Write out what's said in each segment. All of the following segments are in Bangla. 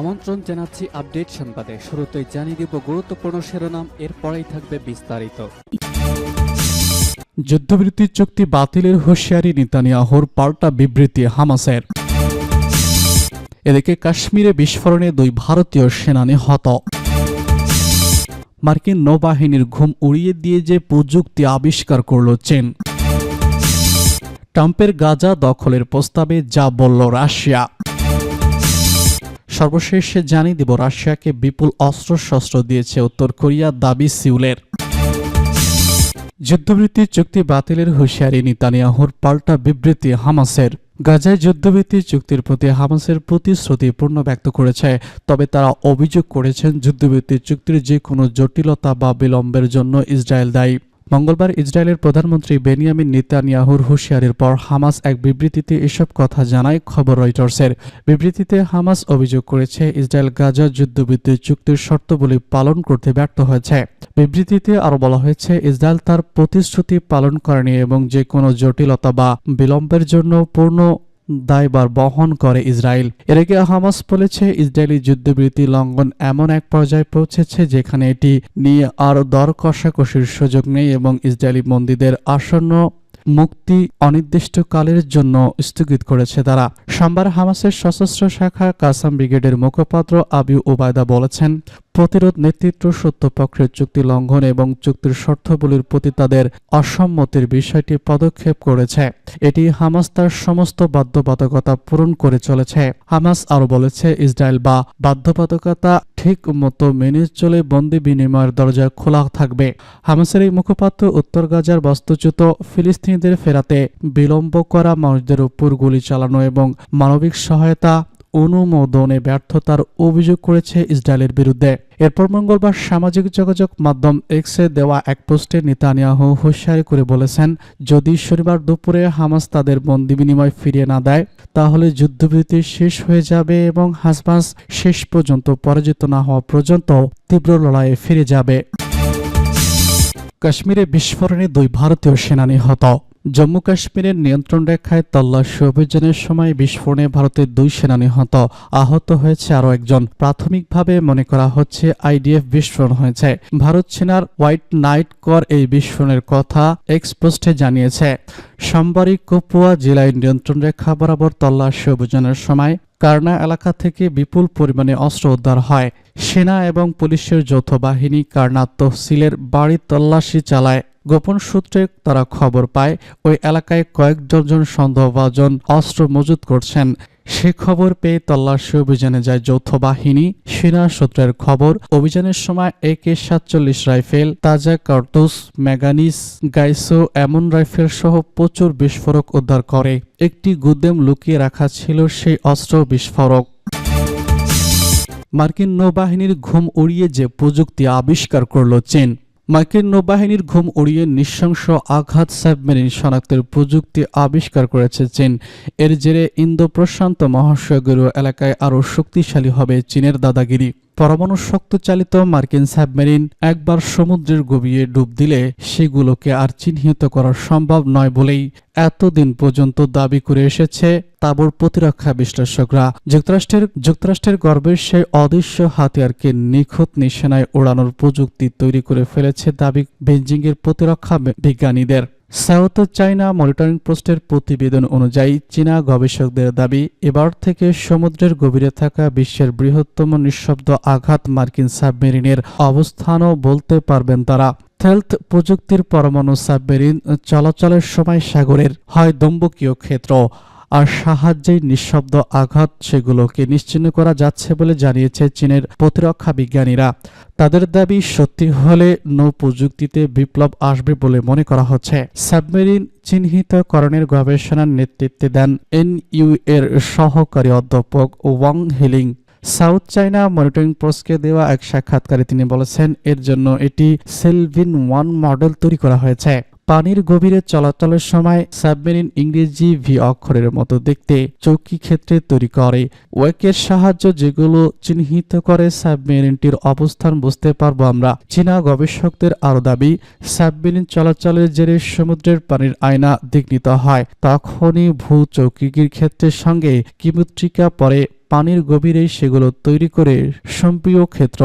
আমন্ত্রণ জানাচ্ছি আপডেট সংবাদে। শুরুতেই জানিয়ে দিব গুরুত্বপূর্ণ শিরোনাম, এরপরেই থাকবে বিস্তারিত। যুদ্ধবিরতি চুক্তি বাতিলের হুঁশিয়ারি নেতানিয়াহুর পাল্টা বিবৃতি হামাসের। এদিকে কাশ্মীরে বিস্ফোরণে দুই ভারতীয় সেনা নিহত। মার্কিন নৌবাহিনীর ঘুম উড়িয়ে দিয়ে যে প্রযুক্তি আবিষ্কার করল চীন। ট্রাম্পের গাজা দখলের প্রস্তাবে যা বলল রাশিয়া। সর্বশেষে জানিয়ে দিব, রাশিয়াকে বিপুল অস্ত্রশস্ত্র দিয়েছে উত্তর কোরিয়া দাবি সিউলের। যুদ্ধবৃত্তি চুক্তি বাতিলের হুঁশিয়ারি নেতানিয়াহুর পাল্টা বিবৃতি হামাসের। গাজায় যুদ্ধবৃত্তি চুক্তির প্রতি হামাসের প্রতিশ্রুতি পূর্ণ ব্যক্ত করেছে, তবে তারা অভিযোগ করেছেন যুদ্ধবৃত্তি চুক্তির যে কোনো জটিলতা বা বিলম্বের জন্য ইসরায়েল দায়ী। মঙ্গলবার ইসরায়েলের প্রধানমন্ত্রী বেনিয়ামিন নিতানিয়াহুর হুঁশিয়ারির পর হামাস এক বিবৃতিতে এসব কথা জানায় খবর রয়টার্সের। বিবৃতিতে হামাস অভিযোগ করেছে, ইসরায়েল গাজা যুদ্ধবিদ্যুৎ চুক্তির শর্তগুলি পালন করতে ব্যর্থ হয়েছে। বিবৃতিতে আরও বলা হয়েছে, ইসরায়েল তার প্রতিশ্রুতি পালন করেনি এবং যে কোনো জটিলতা বা বিলম্বের জন্য পূর্ণ দায়বার বহন করে ইসরায়েল। এর আগে হামাস বলেছে, ইসরায়েলি যুদ্ধবিরতি লঙ্ঘন এমন এক পর্যায়ে পৌঁছেছে যেখানে এটি নিয়ে আর দর কষাকষির সুযোগ নেই এবং ইসরায়েলি বন্দীদের আসন্ন মুক্তি অনির্দিষ্টকালের জন্য স্থগিত করেছে তারা। সোমবার হামাসের সশস্ত্র শাখা কাসাম ব্রিগেডের মুখপাত্র আবু ওবায়দা বলেছেন প্রতিরোধ নেতৃত্ব সত্যপক্ষের চুক্তি লঙ্ঘন এবং চুক্তির শর্তাবলীর প্রতি তাদের অসম্মতির বিষয়টি পদক্ষেপ করেছে। এটি হামাস তার সমস্ত বাধ্যবাধকতা পূরণ করে চলেছে। হামাস আরও বলেছে, ইসরায়েল বা বাধ্যবাধকতা ঠিক মতো মেনে চলে বন্দি বিনিময়ের দরজা খোলা থাকবে। হামাসের এই মুখপাত্র উত্তর গাজার বাস্তুচ্যুত ফিলিস্তিনিদের ফেরাতে বিলম্ব করা মানুষদের উপর গুলি চালানো এবং মানবিক সহায়তা অনুমোদনে ব্যর্থতার অভিযোগ করেছে ইসরায়েলের বিরুদ্ধে। এরপর মঙ্গলবার সামাজিক যোগাযোগ মাধ্যম এক্সে দেওয়া এক পোস্টে নেতানিয়াহু হুঁশিয়ারি করে বলেছেন, যদি শনিবার দুপুরে হামাস তাদের বন্দি বিনিময় ফিরিয়ে না দেয়, তাহলে যুদ্ধবিরতি শেষ হয়ে যাবে এবং হাসবাস শেষ পর্যন্ত পরাজিত না হওয়া পর্যন্ত তীব্র লড়াইয়ে ফিরে যাবে। কাশ্মীরে বিস্ফোরণে দুই ভারতীয় সেনা নিহত জম্মু কাশ্মীরের নিয়ন্ত্রণ রেখায় তল্লাশি অভিযানের সময় বিস্ফোরণে ভারতের দুই সেনা নিহত। আহত হয়েছে আরও একজন। প্রাথমিকভাবে মনে করা হচ্ছে আইডিএফ বিস্ফোরণ হয়েছে। ভারত সেনার হোয়াইট নাইট কর এই বিস্ফোরণের কথা এক্সপোস্টে জানিয়েছে। সোমবারই কপুয়া জেলায় নিয়ন্ত্রণ রেখা বরাবর তল্লাশি অভিযানের সময় কারনা এলাকা থেকে বিপুল পরিমাণে অস্ত্র উদ্ধার হয়। সেনা এবং পুলিশের যৌথ বাহিনী কারনা তহসিলের বাড়ি তল্লাশি চালায়। গোপন সূত্রে তারা খবর পায়, ওই এলাকায় কয়েক ডজন সন্দেহভাজন অস্ত্র মজুত করছেন। সে খবর পেয়ে তল্লাশি অভিযানে যায় যৌথ বাহিনী। সেনা সূত্রের খবর, অভিযানের সময় একে সাতচল্লিশ রাইফেল, তাজা কার্তুস ম্যাগানিস গাইসো এমন রাইফেল সহ প্রচুর বিস্ফোরক উদ্ধার করে। একটি গুদেম লুকিয়ে রাখা ছিল সেই অস্ত্র বিস্ফোরক। মার্কিন নৌবাহিনীর ঘুম উড়িয়ে যে প্রযুক্তি আবিষ্কার করল চীন মার্কিন নৌবাহিনীর ঘুম উড়িয়ে নৃশংস আঘাত সাবমেরিন শনাক্তের প্রযুক্তি আবিষ্কার করেছে চীন। এর জেরে ইন্দো প্রশান্ত মহাসাগরীয় এলাকায় আরও শক্তিশালী হবে চীনের দাদাগিরি। পরমাণু শক্ত চালিত মার্কিন সাবমেরিন একবার সমুদ্রের গভীরে ডুব দিলে সেগুলোকে আর চিহ্নিত করা সম্ভব নয় বলেই এতদিন পর্যন্ত দাবি করে এসেছে তাবর প্রতিরক্ষা বিশ্লেষকরা। যুক্তরাষ্ট্রের যুক্তরাষ্ট্রের গর্বের সেই অদৃশ্য হাতিয়ারকে নিখুঁত নিশানায় ওড়ানোর প্রযুক্তি তৈরি করে ফেলেছে দাবি বেজিংয়ের প্রতিরক্ষা বিজ্ঞানীদের। সাউথ চায়না মনিটরিং পোস্টের প্রতিবেদন অনুযায়ী, চীনা গবেষকদের দাবি, এবার থেকে সমুদ্রের গভীরে থাকা বিশ্বের বৃহত্তম নিঃশব্দ আঘাত মার্কিন সাবমেরিনের অবস্থানও বলতে পারবেন তারা। হেলথ প্রযুক্তির পরমাণু সাবমেরিন চলাচলের সময় সাগরের হয় দম্বকীয় ক্ষেত্র। আর সাহায্যেই নিঃশব্দ আঘাত সেগুলোকে নিশ্চিহ্ন করা যাচ্ছে বলে জানিয়েছে চীনের প্রতিরক্ষা বিজ্ঞানীরা। তাদের দাবি, সত্যি হলে নৌ প্রযুক্তিতে বিপ্লব আসবে বলে মনে করা হচ্ছে। সাবমেরিন চিহ্নিতকরণের গবেষণার নেতৃত্বে দেন এনইউ এর সহকারী অধ্যাপক ওয়াং হিলিং। সাউথ চায়না মনিটরিং পোস্টকে দেওয়া এক সাক্ষাৎকারে তিনি বলেছেন, এর জন্য এটি সেলভিন ওয়ান মডেল তৈরি করা হয়েছে। পানির গভীরে চলাচলের সময় সাবমেরিন ইংরেজি ভি অক্ষরের মতো দেখতে চৌকি ক্ষেত্রে তৈরি করে। ওয়েকের সাহায্য যেগুলো চিহ্নিত করে সাবমেরিনটির অবস্থান বুঝতে পারব আমরা। চীনা গবেষকদের আরও দাবি, সাবমেরিন চলাচলের জেরে সমুদ্রের পানির আয়না দিগ্নিত হয়। তখনই ভূ চৌকিগির ক্ষেত্রের সঙ্গে কিমুত্রিকা পরে পানির গভীরে সেগুলো তৈরি করে সম্প্রিয় ক্ষেত্র।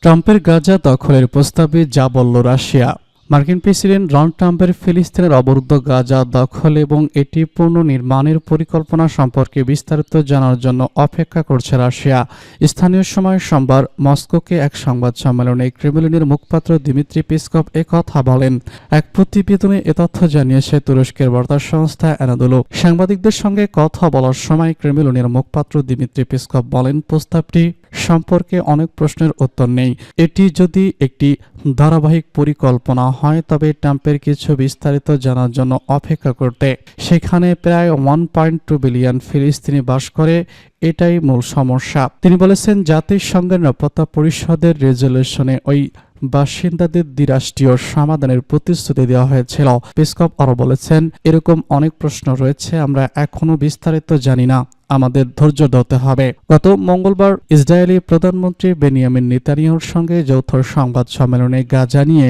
ট্রাম্পের গাজা দখলের প্রস্তাবে যা বলল রাশিয়া মার্কিন প্রেসিডেন্ট ডোনাল্ড ট্রাম্পের ফিলিস্তিনের অবরুদ্ধ গাজা দখল এবং এটি পুনর্নির্মাণের পরিকল্পনা সম্পর্কে বিস্তারিত জানার জন্য অপেক্ষা করছে রাশিয়া। স্থানীয় সময় সোমবার মস্কোকে এক সংবাদ সম্মেলনে ক্রেমলিনের মুখপাত্র দিমিত্রি পেসকভ কথা বলেন। এক প্রতিবেদনে এ তথ্য জানিয়েছে তুরস্কের বার্তা সংস্থা অ্যানাদোলো। সাংবাদিকদের সঙ্গে কথা বলার সময় ক্রেমলিনের মুখপাত্র দিমিত্রি পেসকভ বলেন, প্রস্তাবটি সম্পর্কে অনেক প্রশ্নের উত্তর নেই। এটি যদি একটি ধারাবাহিক পরিকল্পনা হয়, তবে ট্রাম্পের কিছু বিস্তারিত জানার জন্য অপেক্ষা করতে। সেখানে প্রায় ওয়ান পয়েন্ট টু বিলিয়ন ফিলিস্তিনি বাস করে, এটাই মূল সমস্যা। তিনি বলেছেন, জাতিসংঘের নিরাপত্তা পরিষদের রেজলিউশনে ওই বাসিন্দাদের দ্বিরাষ্ট্রীয় সমাধানের প্রতিশ্রুতি দেওয়া হয়েছিল। পেসকপ আরও বলেছেন, এরকম অনেক প্রশ্ন রয়েছে, আমরা এখনও বিস্তারিত জানি না। আমাদের ধৈর্য ধরতে হবে। গত মঙ্গলবার ইসরায়েলি প্রধানমন্ত্রী বেনিয়ামিন নেতানিয়াহুর সঙ্গে যৌথ সংবাদ সম্মেলনে গাজা নিয়ে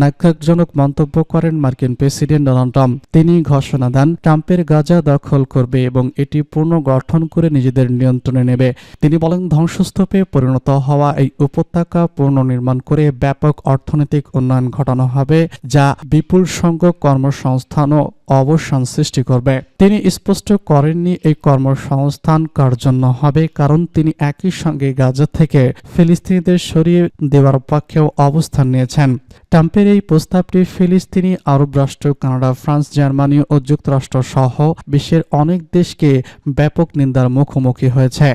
নাক্কাকজনক মন্তব্য করেন মার্কিন প্রেসিডেন্ট ডোনাল্ড ট্রাম্প। তিনি ঘোষণা দেন, ট্রাম্পের গাজা দখল করবে এবং এটি পুনর্গঠন করে নিজেদের নিয়ন্ত্রণে নেবে। তিনি বলেন, ধ্বংসস্তূপে পরিণত হওয়া এই উপত্যকা পুনর্নির্মাণ করে ব্যাপক অর্থনৈতিক উন্নয়ন ঘটানো হবে, যা বিপুল সংখ্যক কর্মসংস্থান ও অবসান সৃষ্টি করবে। তিনি স্পষ্ট করেননি এই কর্মসংস্থান কার জন্য হবে, কারণ তিনি একই সঙ্গে গাজা থেকে ফিলিস্তিনিদের সরিয়ে দেওয়ার পক্ষেও অবস্থান নিয়েছেন। ট্রাম্পের এই প্রস্তাবটি ফিলিস্তিনি, আরব রাষ্ট্র, কানাডা, ফ্রান্স, জার্মানি ও যুক্তরাষ্ট্র সহ বিশ্বের অনেক দেশকে ব্যাপক নিন্দার মুখোমুখি হয়েছে।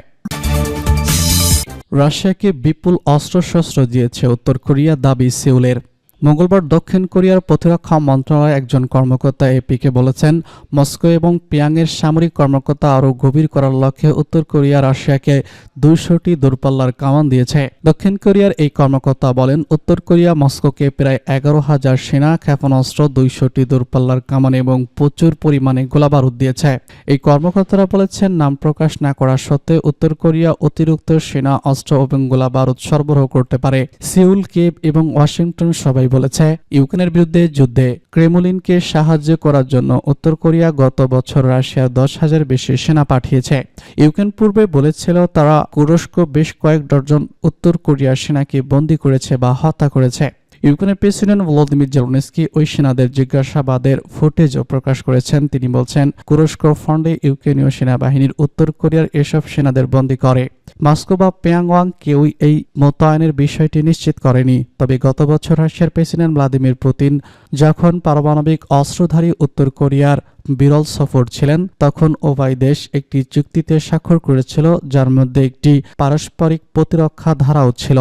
রাশিয়াকে বিপুল অস্ত্রশস্ত্র দিয়েছে উত্তর কোরিয়া দাবি সেউলের। মঙ্গলবার দক্ষিণ কোরিয়ার প্রতিরক্ষা মন্ত্রণালয়ের একজন কর্মকর্তা এপিকে বলেছেন, মস্কো এবং পিয়াংয়ের সামরিক কর্মকর্তা আরও গভীর করার লক্ষ্যে উত্তর কোরিয়া রাশিয়াকে দুইশোটি দূরপাল্লার কামান দিয়েছে। দক্ষিণ কোরিয়ার এই কর্মকর্তা বলেন, উত্তর কোরিয়া মস্কোকে প্রায় এগারো হাজার সেনা, ক্ষেপণাস্ত্র, দুইশোটি দূরপাল্লার কামান এবং প্রচুর পরিমাণে গোলাবারুদ দিয়েছে। এই কর্মকর্তারা বলেছেন, নাম প্রকাশ না করা সত্ত্বেও উত্তর কোরিয়া অতিরিক্ত সেনা, অস্ত্র এবং গোলাবারুদ সরবরাহ করতে পারে। সিউল কেপ এবং ওয়াশিংটন সবাই বলেছে, ইউক্রেনের বিরুদ্ধে যুদ্ধে ক্রেমলিনকে সাহায্য করার জন্য উত্তর কোরিয়া গত বছর রাশিয়া দশ হাজার বেশি সেনা পাঠিয়েছে। ইউক্রেন পূর্বে বলেছিল তারা কুরস্ক বেশ কয়েক ডজন উত্তর কোরিয়ার সেনাকে বন্দী করেছে বা হত্যা করেছে। ইউক্রেনের প্রেসিডেন্ট ভলোদিমির জেলনেস্কি ওই সেনাদের জিজ্ঞাসাবাদের ফুটেজও প্রকাশ করেছেন। তিনি বলছেন তুরস্ক ফন্ডে ইউক্রেনীয় সেনাবাহিনীর উত্তর কোরিয়ার এসব সেনাদের বন্দী করে। মস্কো বা পেয়াংওয়াং কেউই এই মোতায়েনের বিষয়টি নিশ্চিত করেনি। তবে গত বছর রাশিয়ার প্রেসিডেন্ট ভ্লাদিমির পুতিন যখন পারমাণবিক অস্ত্রধারী উত্তর কোরিয়ার বিরল সফর ছিলেন, তখন উভয় দেশ একটি চুক্তিতে স্বাক্ষর করেছিল, যার মধ্যে একটি পারস্পরিক প্রতিরক্ষা ধারাও ছিল।